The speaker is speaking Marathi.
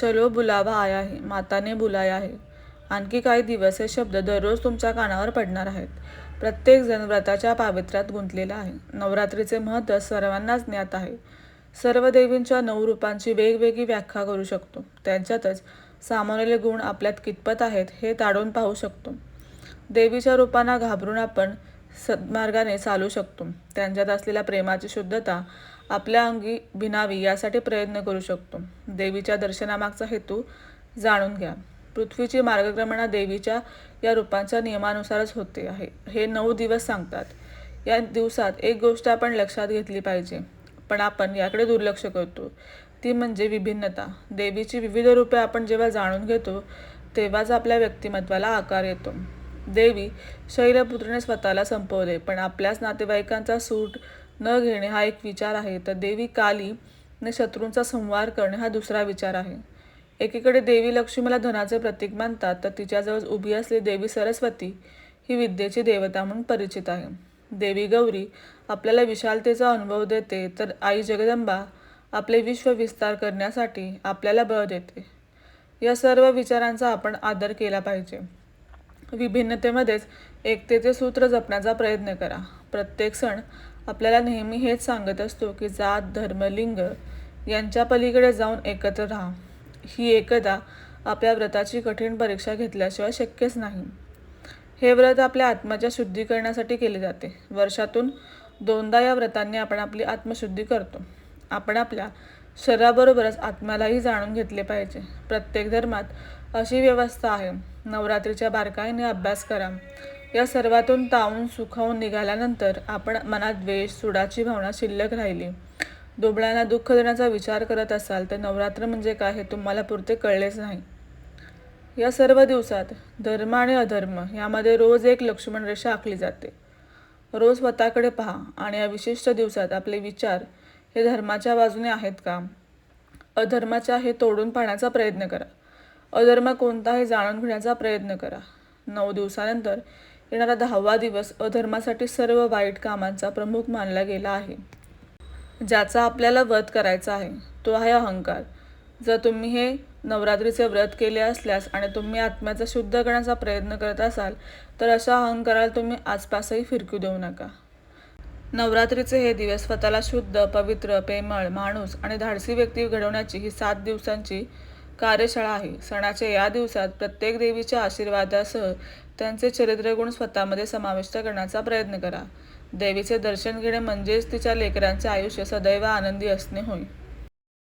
चलो बुलावा आया आहे. माताने बुलाया आहे. आणखी काही दिवस हे शब्द दररोज तुमच्या कानावर पडणार आहेत. प्रत्येकजण व्रताच्या पावित्र्यात गुंतलेला आहे. नवरात्रीचे महत्त्व सर्वांनाच ज्ञात आहे. सर्व देवींच्या नऊ रूपांची वेगवेगळी व्याख्या करू शकतो. त्यांच्यातच सामावलेले गुण आपल्यात कितपत आहेत हे ताडून पाहू शकतो. देवीच्या रूपांना घाबरून आपण सद्मार्गाने चालू शकतो. त्यांच्यात असलेल्या प्रेमाची शुद्धता आपल्या अंगी भिनावी यासाठी प्रयत्न करू शकतो. देवीच्या दर्शनामागचा हेतू जाणून घ्या. पृथ्वीची मार्गक्रमणा देवीच्या या रूपांच्या नियमानुसारच होते आहे. हे नऊ दिवस सांगतात. या दिवसात एक गोष्ट आपण लक्षात घेतली पाहिजे. पण आपण याकडे दुर्लक्ष करतो. ती म्हणजे विभिन्नता. देवीची विविध रूपे आपण जेव्हा जाणून घेतो तेव्हाच आपल्या व्यक्तिमत्वाला आकार येतो. देवी शैलपुत्रीने स्वतःला संपवले पण आपल्याच नातेवाईकांचा सूट न घेणे हा एक विचार आहे. तर देवी काली ने शत्रूंचा संहार करणे हा दुसरा विचार आहे. एकीकडे देवी लक्ष्मीला धनाचे प्रतीक मानतात तर तिच्याजवळ उभी असलेली देवी सरस्वती ही विद्येची देवता म्हणून परिचित आहे. देवी गौरी आपल्याला विशालतेचा अनुभव देते तर आई जगदंबा आपले विश्व विस्तार करण्यासाठी आपल्याला बळ देते. या सर्व विचारांचा आपण आदर केला पाहिजे. विभिन्नतेमध्येच एकतेचे सूत्र जपण्याचा प्रयत्न करा. प्रत्येक सण आपल्याला नेहमी हेच सांगत असतो की जात धर्म लिंग यांच्या पलीकडे जाऊन एकत्र राहा. ही एकदा आपल्या व्रताची कठीण परीक्षा घेतल्याशिवाय शक्यच नाही. हे व्रत आपल्या आत्म्याच्या शुद्धीकरणासाठी केले जाते. वर्षातून दोनदा या व्रतांनी आपण आपली आत्मशुद्धी करतो. आपण आपल्या शरीराबरोबरच आत्म्यालाही जाणून घेतले पाहिजे. प्रत्येक धर्मात अशी व्यवस्था आहे. नवरात्रीच्या बारकाईने अभ्यास करा. या सर्वातून तावून सुखावून निघाल्यानंतर आपण मनात द्वेष सुडाची भावना शिल्लक राहिली. दुबळ्यांना दुःख देण्याचा विचार करत असाल तर नवरात्र म्हणजे काय हे तुम्हाला पुरते कळलेच नाही. या सर्व दिवसात धर्म आणि अधर्म यामध्ये रोज एक लक्ष्मण रेषा आखली जाते. रोज स्वतःकडे पहा आणि या विशिष्ट दिवसात आपले विचार हे धर्माच्या बाजूने आहेत का? अधर्माच्या हे तोडून पाहण्याचा प्रयत्न करा. अधर्म कोणता हे जाणून घेण्याचा प्रयत्न करा. नऊ दिवसानंतर येणारा दहावा दिवस अधर्मासाठी सर्व वाईट कामांचा प्रमुख मानला गेला आहे. ज्याचा आपल्याला वध करायचा आहे तो आहे अहंकार. जर तुम्ही हे नवरात्रीचे व्रत केले असल्यास आणि तुम्ही आत्म्याचा शुद्ध करण्याचा प्रयत्न करत असाल तर अशा अहंकाराला तुम्ही आसपासही फिरकू देऊ नका. नवरात्रीचे हे दिवस स्वतःला शुद्ध पवित्र प्रेमळ माणूस आणि धाडसी व्यक्ती घडवण्याची ही सात दिवसांची कार्यशाळा आहे. सणाच्या या दिवसात प्रत्येक देवीच्या आशीर्वादासह त्यांचे चरित्रगुण स्वतःमध्ये समाविष्ट करण्याचा प्रयत्न करा. देवीचे दर्शन घेणे म्हणजेच तिच्या लेकरांचे आयुष्य सदैव आनंदी असणे होय.